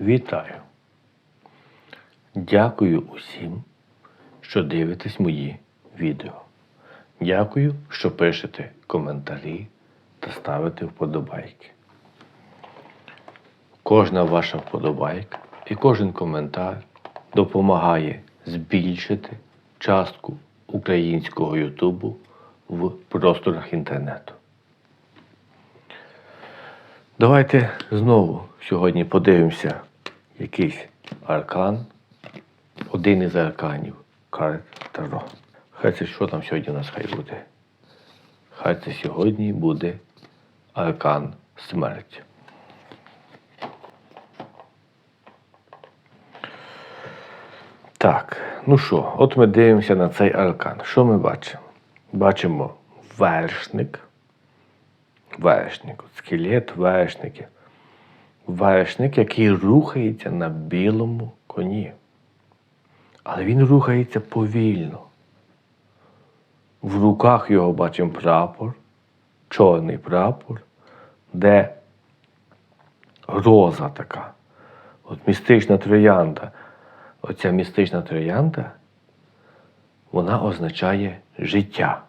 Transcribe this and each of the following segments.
Вітаю! Дякую усім, що дивитесь мої відео. Дякую, що пишете коментарі та ставите вподобайки. Кожна ваша вподобайка і кожен коментар допомагає збільшити частку українського Ютубу в просторах інтернету. Давайте знову сьогодні подивимося якийсь аркан, один із арканів карт Таро. Хай це що там сьогодні у нас хай буде? Хай це сьогодні буде аркан смерті. Так, ну що, от ми дивимося на цей аркан. Що ми бачимо? Бачимо вершник. Вершник, скелет вершники. Вершник, який рухається на білому коні. Але він рухається повільно. В руках його бачимо прапор, чорний прапор, де роза така. От містична троянда. Оця містична троянда, вона означає життя.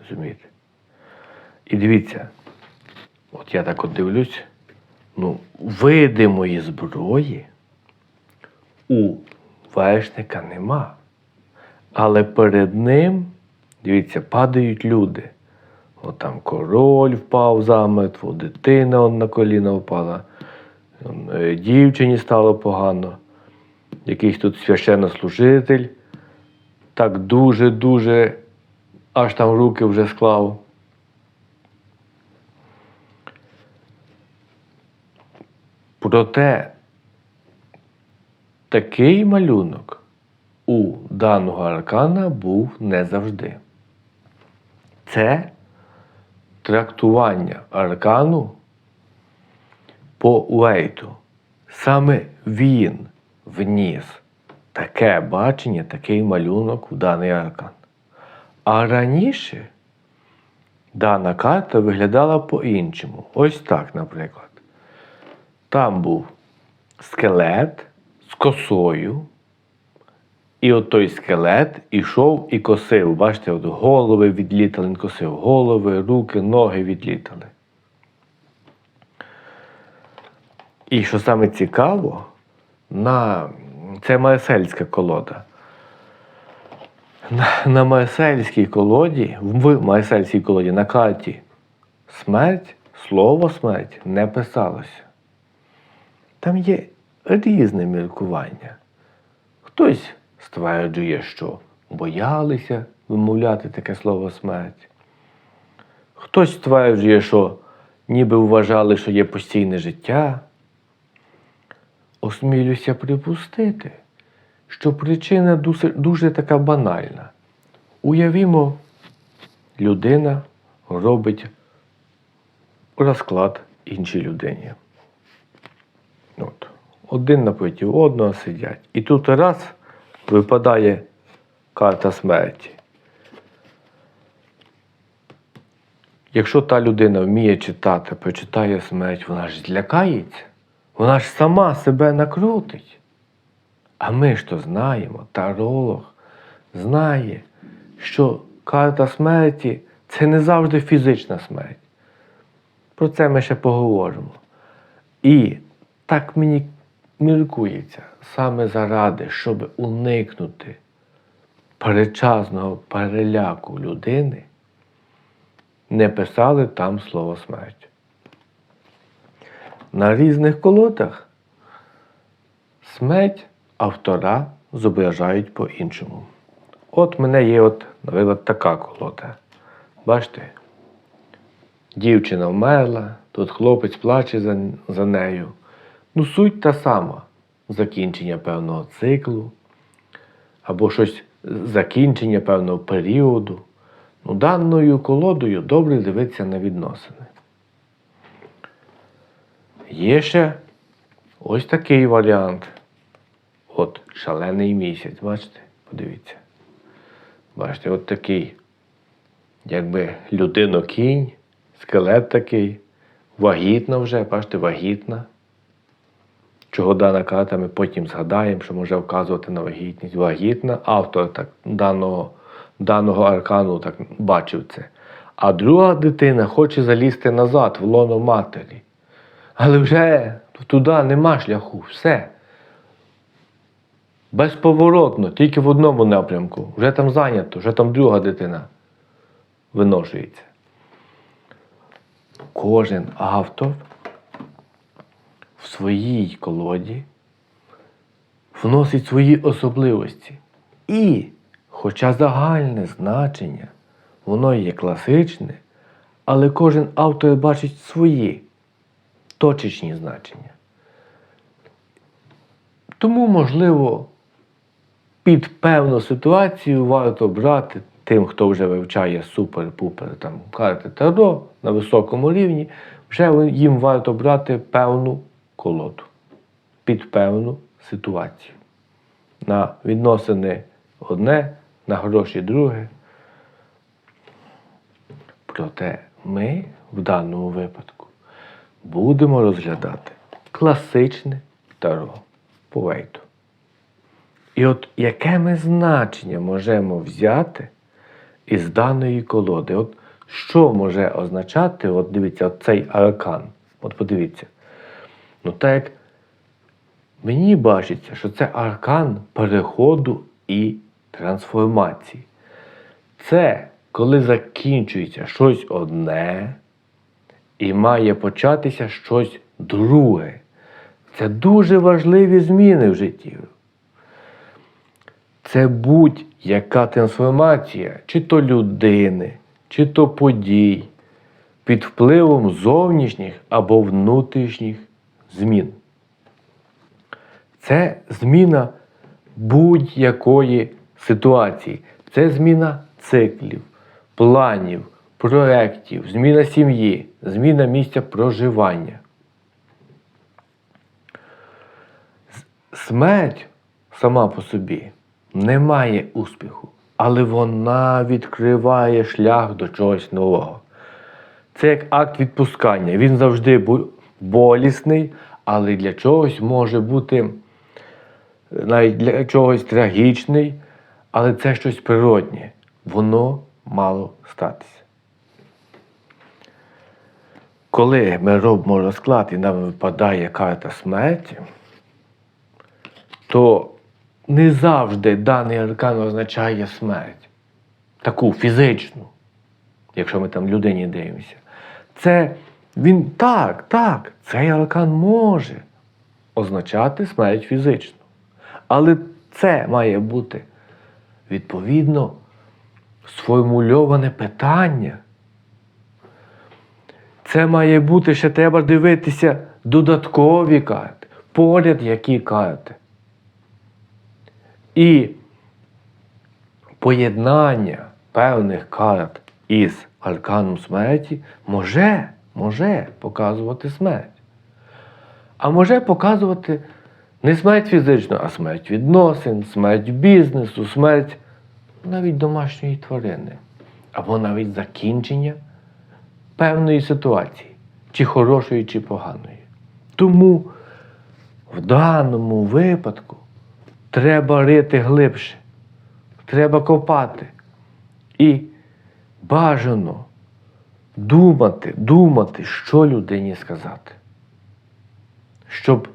Розумієте? І дивіться, от я так от дивлюсь, ну, видимої зброї у вершника нема. Але перед ним, дивіться, падають люди. От там король впав замертво, дитина он на коліна впала, е, дівчині стало погано, якийсь тут священнослужитель так дуже-дуже аж там руки вже склав. Проте такий малюнок у даного аркана був не завжди. Це трактування аркану по Уейту. Саме він вніс таке бачення, такий малюнок в даний аркан. А раніше дана карта виглядала по-іншому. Ось так, наприклад. Там був скелет з косою. І от той скелет ішов і косив. Бачите, от голови відлітали, він косив голови, руки, ноги відлітали. І що саме цікаво, на... це Марсельська колода. На, на Марсельській колоді, в Марсельській колоді на карті смерть, слово смерть не писалося. Там є різне міркування. Хтось стверджує, що боялися вимовляти таке слово смерть. Хтось стверджує, що ніби вважали, що є постійне життя. Осмілюся припустити, що причина дуже, дуже така банальна. Уявімо, людина робить розклад іншій людині. От. Один напроти одного сидять. І тут раз випадає карта смерті. Якщо та людина вміє читати, прочитає смерть, вона ж злякається, вона ж сама себе накрутить. А ми ж то знаємо, таролог знає, що карта смерті це не завжди фізична смерть. Про це ми ще поговоримо. І так мені міркується саме заради, щоб уникнути передчасного переляку людини, не писали там слово смерть. На різних колодах смерть автора зображають по-іншому. От мене є, от, наприклад, така колода. Бачите? Дівчина вмерла, тут хлопець плаче за, за нею. Ну, суть та сама. Закінчення певного циклу, або щось закінчення певного періоду. Ну, даною колодою добре дивитися на відносини. Є ще ось такий варіант. От шалений місяць, бачите? Подивіться. Бачите, от такий, якби людино-кінь, скелет такий, вагітна вже, бачите, вагітна. Чого дана карта, ми потім згадаємо, що може вказувати на вагітність. Вагітна, автор так, даного, даного аркану так бачив це. А друга дитина хоче залізти назад, в лоно матері. Але вже туди нема шляху, все. Безповоротно, тільки в одному напрямку. Вже там зайнято, вже там друга дитина виношується. Кожен автор в своїй колоді вносить свої особливості. І, хоча загальне значення, воно є класичне, але кожен автор бачить свої точечні значення. Тому, можливо, під певну ситуацію варто брати тим, хто вже вивчає супер-пупер там карти Таро на високому рівні, вже їм варто брати певну колоду під певну ситуацію. На відносини одне, на гроші друге. Проте ми в даному випадку будемо розглядати класичне таро по Вейту. І от яке ми значення можемо взяти із даної колоди? От що може означати, от дивіться, от цей аркан. От подивіться. Ну так як мені бачиться, що це аркан переходу і трансформації. Це коли закінчується щось одне і має початися щось друге. Це дуже важливі зміни в житті. Це будь-яка трансформація, чи то людини, чи то подій, під впливом зовнішніх або внутрішніх змін. Це зміна будь-якої ситуації. Це зміна циклів, планів, проєктів, зміна сім'ї, зміна місця проживання. Смерть сама по собі не має успіху, але вона відкриває шлях до чогось нового. Це як акт відпускання. Він завжди болісний, але для чогось може бути навіть для чогось трагічний, але це щось природнє. Воно мало статися. Коли ми робимо розклад і нам випадає карта смерті, то не завжди даний аркан означає смерть. Таку фізичну, якщо ми там людині дивимося. Це він так, так, цей аркан може означати смерть фізичну. Але це має бути відповідно сформульоване питання. Це має бути ще треба дивитися додаткові карти, поряд які карти. І поєднання певних карт із арканом смерті може, може показувати смерть. А може показувати не смерть фізичну, а смерть відносин, смерть бізнесу, смерть навіть домашньої тварини, або навіть закінчення певної ситуації, чи хорошої, чи поганої. Тому в даному випадку треба рити глибше, треба копати. І бажано думати, думати, що людині сказати. Щоб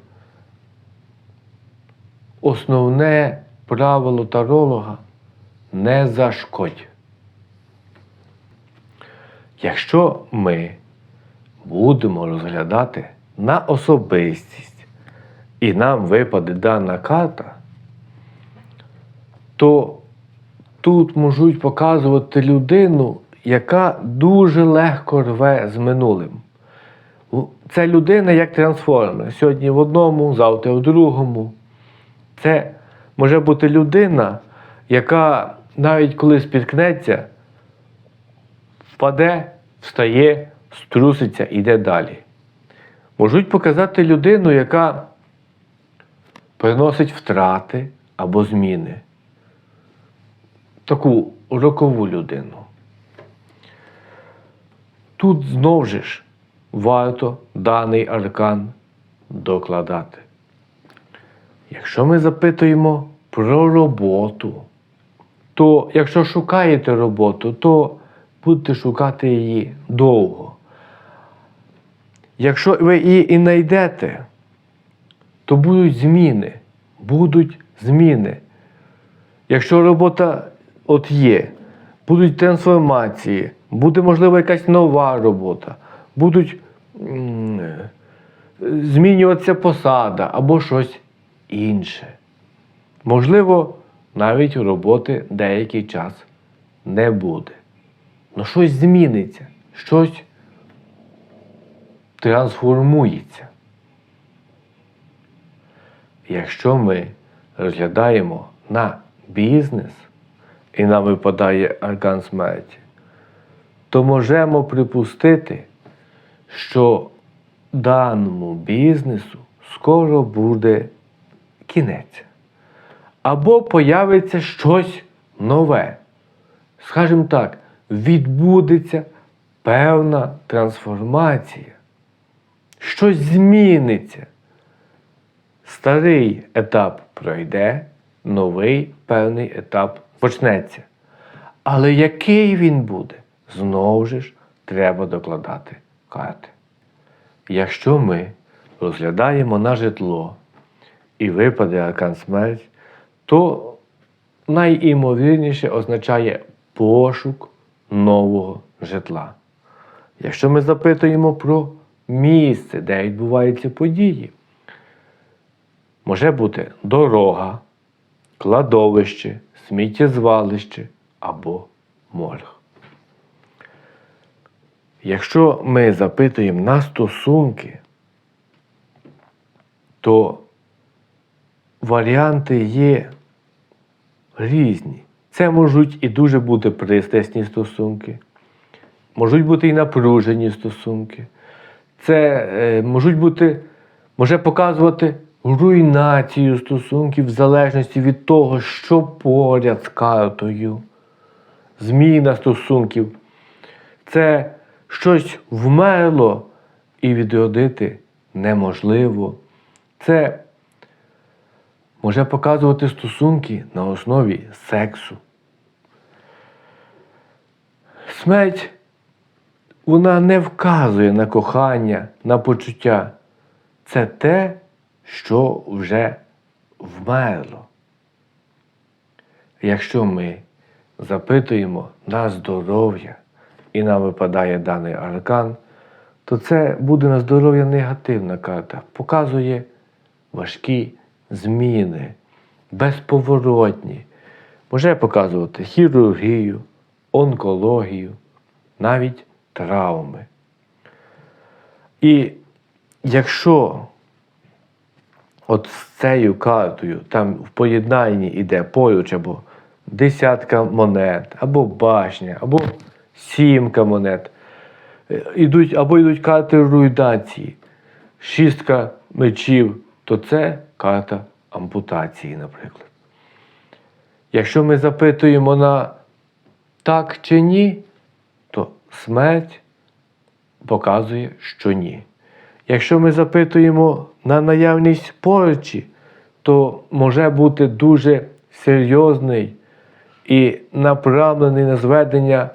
основне правило таролога не зашкодь. Якщо ми будемо розглядати на особистість і нам випаде дана карта, то тут можуть показувати людину, яка дуже легко рве з минулим. Це людина як трансформер. Сьогодні в одному, завтра в другому. Це може бути людина, яка навіть коли спіткнеться, впаде, встає, струситься, йде далі. Можуть показати людину, яка приносить втрати або зміни. Таку рокову людину. Тут знову ж варто даний аркан докладати. Якщо ми запитуємо про роботу, то якщо шукаєте роботу, то будете шукати її довго. Якщо ви її і знайдете, то будуть зміни. Будуть зміни. Якщо робота от є, будуть трансформації, буде, можливо, якась нова робота, будуть змінюватися посада або щось інше. Можливо, навіть роботи деякий час не буде. Ну щось зміниться, щось трансформується. Якщо ми розглядаємо на бізнес і нам випадає аркан смерті, то можемо припустити, що даному бізнесу скоро буде кінець. Або появиться щось нове. Скажімо так, відбудеться певна трансформація. Щось зміниться. Старий етап пройде, новий певний етап почнеться. Але який він буде, знову ж треба докладати карти. Якщо ми розглядаємо на житло і випаде аркан смерть, то найімовірніше означає пошук нового житла. Якщо ми запитуємо про місце, де відбуваються події, може бути дорога, кладовище, сміттєзвалище або морг. Якщо ми запитуємо на стосунки, то варіанти є різні. Це можуть і дуже бути пристрасні стосунки, можуть бути і напружені стосунки. Це е, можуть бути, може показувати руйнацію стосунків в залежності від того, що поряд з картою, зміна стосунків. Це щось вмерло і відродити неможливо. Це може показувати стосунки на основі сексу. Смерть вона не вказує на кохання, на почуття. Це те, що вже вмерло. Якщо ми запитуємо на здоров'я і нам випадає даний аркан, то це буде на здоров'я негативна карта. Показує важкі зміни, безповоротні. Може показувати хірургію, онкологію, навіть травми. І якщо от з цією картою там в поєднанні йде поруч або десятка монет, або башня, або сімка монет, е, ідуть, або йдуть карти руйнації, шістка мечів, то це карта ампутації, наприклад. Якщо ми запитуємо на так чи ні, то смерть показує, що ні. Якщо ми запитуємо на наявність порчі, то може бути дуже серйозний і направлений на зведення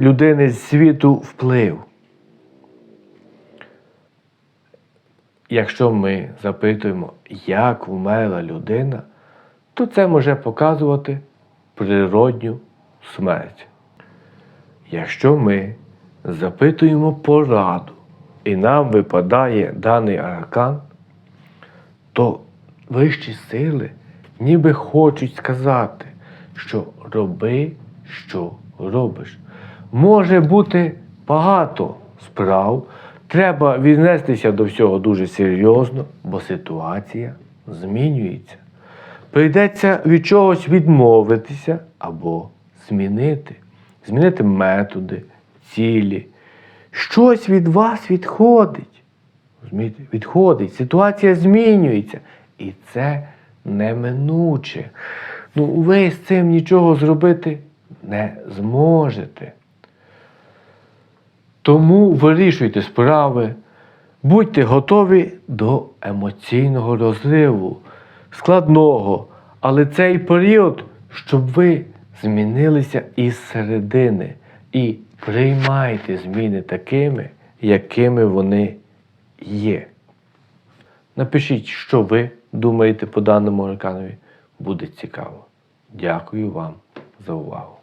людини з світу вплив. Якщо ми запитуємо, як вмерла людина, то це може показувати природню смерть. Якщо ми запитуємо пораду і нам випадає даний аркан, то вищі сили ніби хочуть сказати, що роби, що робиш. Може бути багато справ, треба віднестися до всього дуже серйозно, бо ситуація змінюється. Прийдеться від чогось відмовитися або змінити, змінити методи, цілі. Щось від вас відходить. Відходить, ситуація змінюється. І це неминуче. Ну, ви з цим нічого зробити не зможете. Тому вирішуйте справи, Будьте готові до емоційного розриву, складного, але цей період, щоб ви змінилися із середини і приймайте зміни такими, якими вони є. Напишіть, що ви думаєте по даному арканові. Буде цікаво. Дякую вам за увагу.